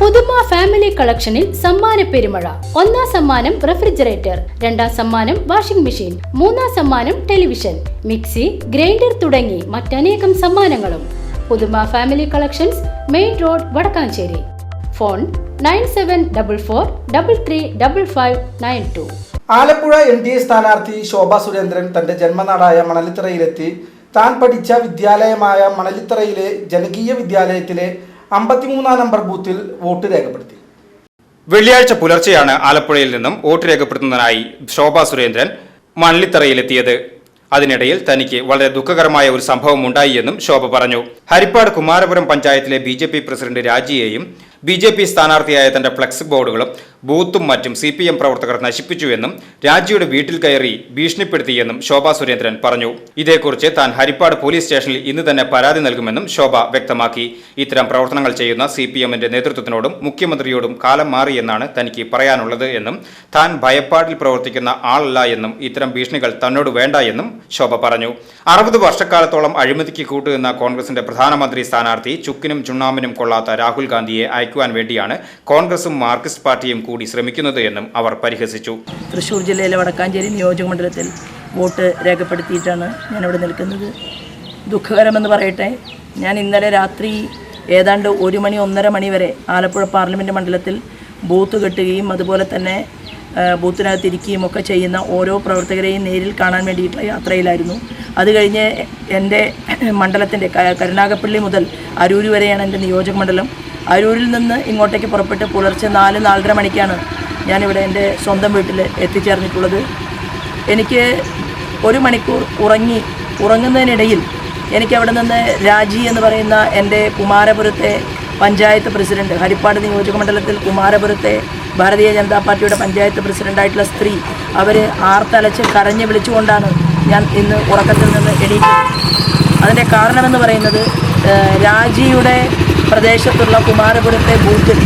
പുതുമ ഫാമിലി കളക്ഷനിൽ സമ്മാന പെരുമഴ. ഒന്നാം സമ്മാനം റെഫ്രിജറേറ്റർ രണ്ടാം സമ്മാനം വാഷിംഗ് മെഷീൻ മൂന്നാം സമ്മാനം ടെലിവിഷൻ മിക്സി ഗ്രൈൻഡർ തുടങ്ങി മറ്റനേകം സമ്മാനങ്ങളും. Puthuma family collections main road Vadakkanchery. Phone nine seven double four double three double five nine two. Alappuzha N D A സ്ഥാനാർത്ഥി ശോഭ സുരേന്ദ്രൻ തന്റെ ജന്മനാടായ മണലിത്തറയിലെത്തി. താൻ പഠിച്ച വിദ്യാലയമായ മണലിത്തറയിലെ ജനകീയ വിദ്യാലയത്തിലെ അമ്പത്തിമൂന്നാം നമ്പർ ബൂത്തിൽ വോട്ട് രേഖപ്പെടുത്തി. വെള്ളിയാഴ്ച പുലർച്ചെയാണ് ആലപ്പുഴയിൽ നിന്നും വോട്ട് രേഖപ്പെടുത്തുന്നതിനായി ശോഭാ സുരേന്ദ്രൻ മണ്ണിത്തറയിലെത്തിയത്. അതിനിടയിൽ തനിക്ക് വളരെ ദുഃഖകരമായ ഒരു സംഭവം ഉണ്ടായി എന്നും ശോഭ പറഞ്ഞു. ഹരിപ്പാട് കുമാരപുരം പഞ്ചായത്തിലെ ബി പ്രസിഡന്റ് രാജിയെയും ബി ജെ പി സ്ഥാനാർത്ഥിയായ തന്റെ ഫ്ലക്സ് ബോർഡുകളും ബൂത്തും മറ്റും സി പി എം പ്രവർത്തകർ നശിപ്പിച്ചുവെന്നും രാജിയുടെ വീട്ടിൽ കയറി ഭീഷണിപ്പെടുത്തിയെന്നും ശോഭാ സുരേന്ദ്രൻ പറഞ്ഞു. ഇതേക്കുറിച്ച് താൻ ഹരിപ്പാട് പോലീസ് സ്റ്റേഷനിൽ ഇന്ന് തന്നെ പരാതി നൽകുമെന്നും ശോഭ വ്യക്തമാക്കി. ഇത്തരം പ്രവർത്തനങ്ങൾ ചെയ്യുന്ന സി പി എമ്മിന്റെ നേതൃത്വത്തിനോടും മുഖ്യമന്ത്രിയോടും കാലം മാറിയെന്നാണ് തനിക്ക് പറയാനുള്ളത് എന്നും താൻ ഭയപ്പാടിൽ പ്രവർത്തിക്കുന്ന ആളല്ല എന്നും ഇത്തരം ഭീഷണികൾ തന്നോട് വേണ്ട എന്നും ശോഭ പറഞ്ഞു. അറുപത് വർഷക്കാലത്തോളം അഴിമതിക്ക് കൂട്ടുനിന്ന കോൺഗ്രസിന്റെ പ്രധാനമന്ത്രി സ്ഥാനാർത്ഥി ചുക്കിനും ചുണ്ണാമ്പിനും കൊള്ളാത്ത രാഹുൽ ഗാന്ധിയെ അയക്കുവാൻ വേണ്ടിയാണ് കോൺഗ്രസും മാർക്സിസ്റ്റ് പാർട്ടിയും കൂടി ശ്രമിക്കുന്നത് എന്നും അവർ പരിഹസിച്ചു. തൃശൂർ ജില്ലയിലെ വടക്കാഞ്ചേരി നിയോജക മണ്ഡലത്തിൽ വോട്ട് രേഖപ്പെടുത്തിയിട്ടാണ് ഞാനിവിടെ നിൽക്കുന്നത്. ദുഃഖകരമെന്ന് പറയട്ടെ ഞാൻ ഇന്നലെ രാത്രി ഏതാണ്ട് ഒരു മണി ഒന്നര മണി വരെ ആലപ്പുഴ പാർലമെന്റ് മണ്ഡലത്തിൽ ബൂത്ത് കെട്ടുകയും അതുപോലെ തന്നെ ബൂത്തിനകത്തിരിക്കുകയും ഒക്കെ ചെയ്യുന്ന ഓരോ പ്രവർത്തകരെയും നേരിൽ കാണാൻ വേണ്ടിയിട്ടുള്ള യാത്രയിലായിരുന്നു. അത് കഴിഞ്ഞ് എന്റെ മണ്ഡലത്തിന്റെ കരുണാകപ്പള്ളി മുതൽ അരൂര് വരെയാണ് എന്റെ നിയോജക മണ്ഡലം. അരൂരിൽ നിന്ന് ഇങ്ങോട്ടേക്ക് പുറപ്പെട്ട് പുലർച്ചെ നാല് നാലര മണിക്കാണ് ഞാനിവിടെ എന്റെ സ്വന്തം വീട്ടിൽ എത്തിച്ചേർന്നിട്ടുള്ളത്. എനിക്ക് ഒരു മണിക്കൂർ ഉറങ്ങി ഉറങ്ങുന്നതിനിടയിൽ എനിക്കവിടെ നിന്ന് രാജി എന്ന് പറയുന്ന എന്റെ കുമാരപുരത്തെ പഞ്ചായത്ത് പ്രസിഡന്റ് ഹരിപ്പാട് നിയോജക മണ്ഡലത്തിൽ കുമാരപുരത്തെ ഭാരതീയ ജനതാ പാർട്ടിയുടെ പഞ്ചായത്ത് പ്രസിഡന്റായിട്ടുള്ള സ്ത്രീ അവർ ആർത്തലച്ച് കരഞ്ഞ് വിളിച്ചുകൊണ്ടാണ് ഞാൻ ഇന്ന് ഉറക്കത്തിൽ നിന്ന് എണീറ്റത്. അതിന്റെ കാരണമെന്ന് പറയുന്നത് രാജിയുടെ പ്രദേശത്തുള്ള കുമാരപുരത്തെ ബൂത്തിൽ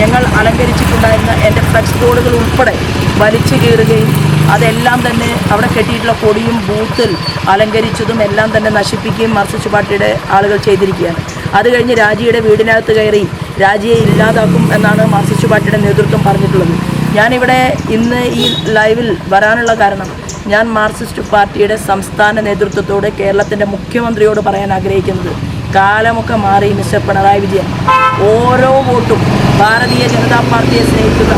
ഞങ്ങൾ അലങ്കരിച്ചിട്ടുണ്ടായിരുന്ന എന്റെ ഫ്ലക്സ് ബോർഡുകൾ ഉൾപ്പെടെ വലിച്ചു കീറുകയും അതെല്ലാം തന്നെ അവിടെ കെട്ടിയിട്ടുള്ള കൊടിയും ബൂത്തിൽ അലങ്കരിച്ചതും എല്ലാം തന്നെ നശിപ്പിക്കുകയും മാർസിസ്റ്റ് പാർട്ടിയുടെ ആളുകൾ ചെയ്തിരിക്കുകയാണ്. അത് കഴിഞ്ഞ് രാജിയുടെ വീടിനകത്ത് കയറി രാജിയെ ഇല്ലാതാക്കും എന്നാണ് മാർസിസ്റ്റ് പാർട്ടിയുടെ നേതൃത്വം പറഞ്ഞിട്ടുള്ളത്. ഞാനിവിടെ ഇന്ന് ഈ ലൈവിൽ വരാനുള്ള കാരണം ഞാൻ മാർസിസ്റ്റ് പാർട്ടിയുടെ സംസ്ഥാന നേതൃത്വത്തോട് കേരളത്തിന്റെ മുഖ്യമന്ത്രിയോട് പറയാൻ ആഗ്രഹിക്കുന്നത് കാലമൊക്കെ മാറി മിസ്റ്റർ പിണറായി വിജയൻ. ഓരോ വോട്ടും ഭാരതീയ ജനതാ പാർട്ടിയെ സ്നേഹിക്കുന്ന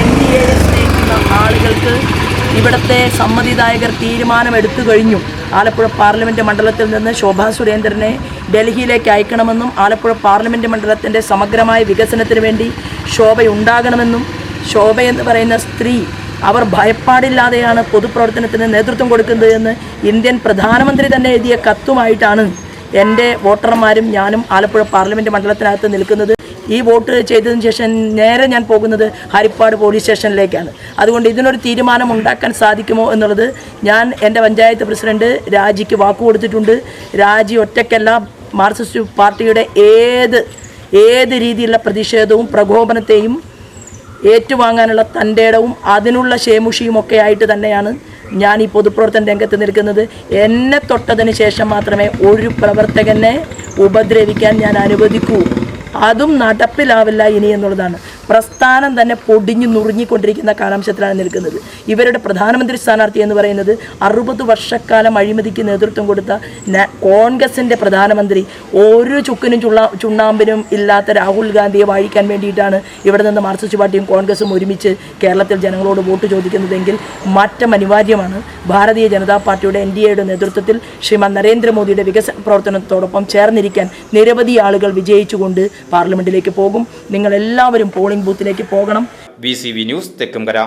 എൻ ഡി എയെ സ്നേഹിക്കുന്ന ആളുകൾക്ക് ഇവിടുത്തെ സമ്മതിദായകർ തീരുമാനമെടുത്തു കഴിഞ്ഞു. ആലപ്പുഴ പാർലമെന്റ് മണ്ഡലത്തിൽ നിന്ന് ശോഭാ സുരേന്ദ്രനെ ഡൽഹിയിലേക്ക് അയക്കണമെന്നും ആലപ്പുഴ പാർലമെന്റ് മണ്ഡലത്തിന്റെ സമഗ്രമായ വികസനത്തിന് വേണ്ടി ശോഭയുണ്ടാകണമെന്നും ശോഭ എന്ന് പറയുന്ന സ്ത്രീ അവർ ഭയപ്പാടില്ലാതെയാണ് പൊതുപ്രവർത്തനത്തിന് നേതൃത്വം കൊടുക്കുന്നത് എന്ന് ഇന്ത്യൻ പ്രധാനമന്ത്രി തന്നെ എഴുതിയ കത്തുമായിട്ടാണ് എന്റെ വോട്ടർമാരും ഞാനും ആലപ്പുഴ പാർലമെന്റ് മണ്ഡലത്തിനകത്ത് നിൽക്കുന്നത് ഈ വോട്ട് ചെയ്തതിന് ശേഷം നേരെ ഞാൻ പോകുന്നത് ഹരിപ്പാട് പോലീസ് സ്റ്റേഷനിലേക്കാണ്. അതുകൊണ്ട് ഇതിനൊരു തീരുമാനം ഉണ്ടാക്കാൻ സാധിക്കുമോ എന്നുള്ളത് ഞാൻ എന്റെ പഞ്ചായത്ത് പ്രസിഡന്റ് രാജിക്ക് വാക്കു കൊടുത്തിട്ടുണ്ട്. രാജി ഒറ്റയ്ക്കല്ല മാർക്സിസ്റ്റ് പാർട്ടിയുടെ ഏത് ഏത് രീതിയിലുള്ള പ്രതിഷേധവും പ്രകോപനത്തെയും ഏറ്റുവാങ്ങാനുള്ള തന്റെ ഇടവും അതിനുള്ള ശേമുഷിയും ഒക്കെ ആയിട്ട് തന്നെയാണ് ഞാൻ ഈ പൊതുപ്രവർത്തന രംഗത്ത് നിൽക്കുന്നത് എന്നെ തൊട്ടതിന് ശേഷം മാത്രമേ ഒരു പ്രവർത്തകനെ ഉപദ്രവിക്കാൻ ഞാൻ അനുവദിക്കൂ. അതും നടപ്പിലാവില്ല ഇനി എന്നുള്ളതാണ്. പ്രസ്ഥാനം തന്നെ പൊടിഞ്ഞു നുറുങ്ങിക്കൊണ്ടിരിക്കുന്ന കാലാംശത്തിലാണ് നിൽക്കുന്നത്. ഇവരുടെ പ്രധാനമന്ത്രി സ്ഥാനാർത്ഥി എന്ന് പറയുന്നത് അറുപത് വർഷക്കാലം അഴിമതിക്ക് നേതൃത്വം കൊടുത്ത കോൺഗ്രസിന്റെ പ്രധാനമന്ത്രി. ഒരു ചുക്കിനും ചുള്ള ചുണ്ണാമ്പിനും ഇല്ലാത്ത രാഹുൽ ഗാന്ധിയെ വാഴിക്കാൻ വേണ്ടിയിട്ടാണ് ഇവിടെ നിന്ന് മാർക്സിസ്റ്റ് പാർട്ടിയും കോൺഗ്രസും ഒരുമിച്ച് കേരളത്തിൽ ജനങ്ങളോട് വോട്ട് ചോദിക്കുന്നതെങ്കിൽ മാറ്റം അനിവാര്യമാണ്. ഭാരതീയ ജനതാ പാർട്ടിയുടെ എൻ ഡി എയുടെ നേതൃത്വത്തിൽ ശ്രീമാൻ നരേന്ദ്രമോദിയുടെ വികസന പ്രവർത്തനത്തോടൊപ്പം ചേർന്നിരിക്കാൻ നിരവധി ആളുകൾ വിജയിച്ചുകൊണ്ട് പാർലമെന്റിലേക്ക് പോകും. നിങ്ങൾ എല്ലാവരും പോളിംഗ് ബൂത്തിലേക്ക് പോകണം. V news Thekkumkara.